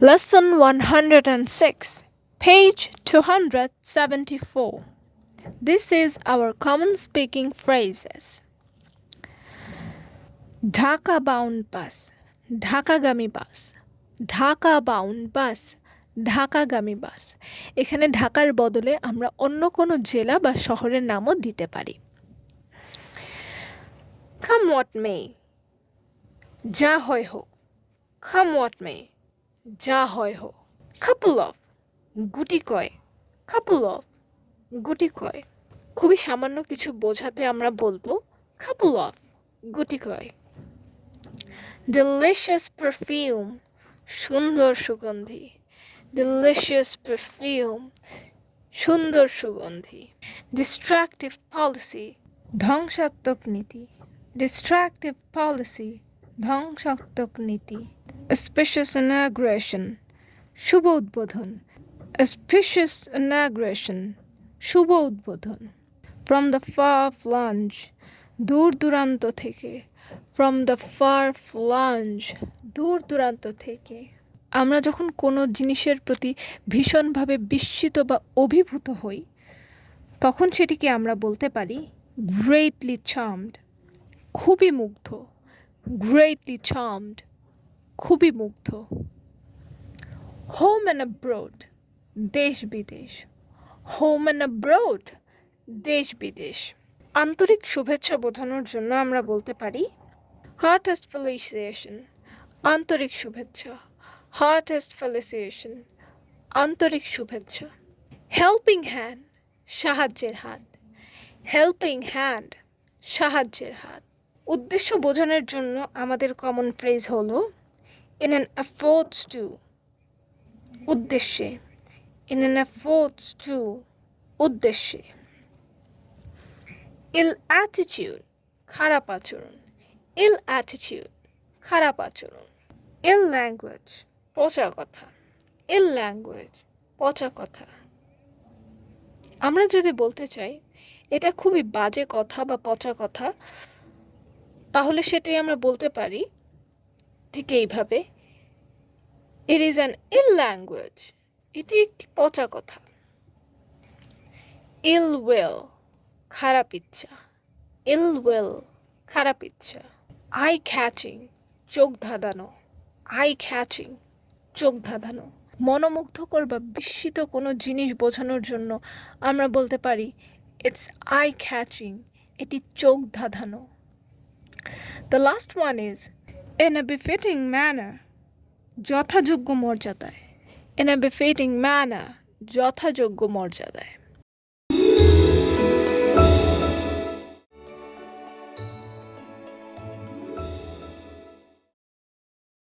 Lesson 106, page 274. This is our common speaking phrases. Dhaka bound bus, Dhaka ঢাকাগামী bus Dhaka bound bus ঢাকাগামী bus এখানে ঢাকার বদলে আমরা অন্য কোনো জেলা বা শহরের নামও দিতে পারি কাম ওয়াট মে যা হয় হোক কাম ওয়াট মে যা হয় হোক। কাপল অফ গুটি কয় কাপল অফ গুটি কয় খুবই সামান্য কিছু বোঝাতে আমরা বলব। কাপল অফ গুটি কয় delicious পারফিউম সুন্দর সুগন্ধি। delicious পারফিউম সুন্দর সুগন্ধি। ডিস্ট্রাকটিভ পলিসি ধ্বংসাত্মক নীতি। ডিস্ট্রাকটিভ পলিসি ধ্বংসাত্মক নীতি। Auspicious inauguration. শুভ উদ্বোধন auspicious inauguration. শুভ উদ্বোধন ফ্রম দ্য ফার ফ্লাঞ্জ দূর দূরান্ত থেকে ফ্রম দ্য ফার ফ্লাঞ্জ দূর দূরান্ত থেকে আমরা যখন কোনো জিনিসের প্রতি ভীষণভাবে বিস্মিত বা অভিভূত হই তখন সেটিকে আমরা বলতে পারি গ্রেটলি চার্মড খুবই মুগ্ধ গ্রেটলি চার্মড খুবই মুগ্ধ। হোম অ্যান্ড অ্যাব্রোড দেশ বিদেশ। হোম অ্যান্ড অ্যাব্রোড দেশ বিদেশ। আন্তরিক শুভেচ্ছা বোঝানোর জন্য আমরা বলতে পারি হার্টেস্ট ফেলিসিয়েশন আন্তরিক শুভেচ্ছা। হার্টেস্ট ফেলিসিয়েশন আন্তরিক শুভেচ্ছা। হেল্পিং হ্যান্ড সাহায্যের হাত। হেল্পিং হ্যান্ড সাহায্যের হাত। উদ্দেশ্য বোঝানোর জন্য আমাদের কমন ফ্রেজ হলো ইন অ্যান অ্যাফোর্ডস টু উদ্দেশ্যে ইন অ্যান অ্যাফোর্ডস টু উদ্দেশ্যে। ইল অ্যাটিটিউড খারাপ আচরণ। ইল অ্যাটিটিউড খারাপ আচরণ। ইল ল্যাঙ্গুয়েজ পচা কথা। ইল ল্যাঙ্গুয়েজ পচা কথা। আমরা যদি বলতে চাই, এটা খুবই বাজে কথা বা পচা কথা, তাহলে সেটাই আমরা বলতে পারি, ঠিক এইভাবে। It is an ill language এটি একটি পচা কথা। ইল ওয়েল খারাপ ইচ্ছা। ইল ওয়েল খারাপ ইচ্ছা। আই খ্যাচিং চোখ ধাঁধানো। আই খ্যাচিং চোখ ধাঁধানো। মনোমুগ্ধকর বা বিস্মিত কোনো জিনিস বোঝানোর জন্য আমরা বলতে পারি ইটস আই খ্যাচিং এটি চোখ ধাঁধানো। The last one is in a befitting manner যথাযোগ্য মর্যাদায়। ইন এ বিফিটিং ম্যানার যথাযোগ্য মর্যাদায়।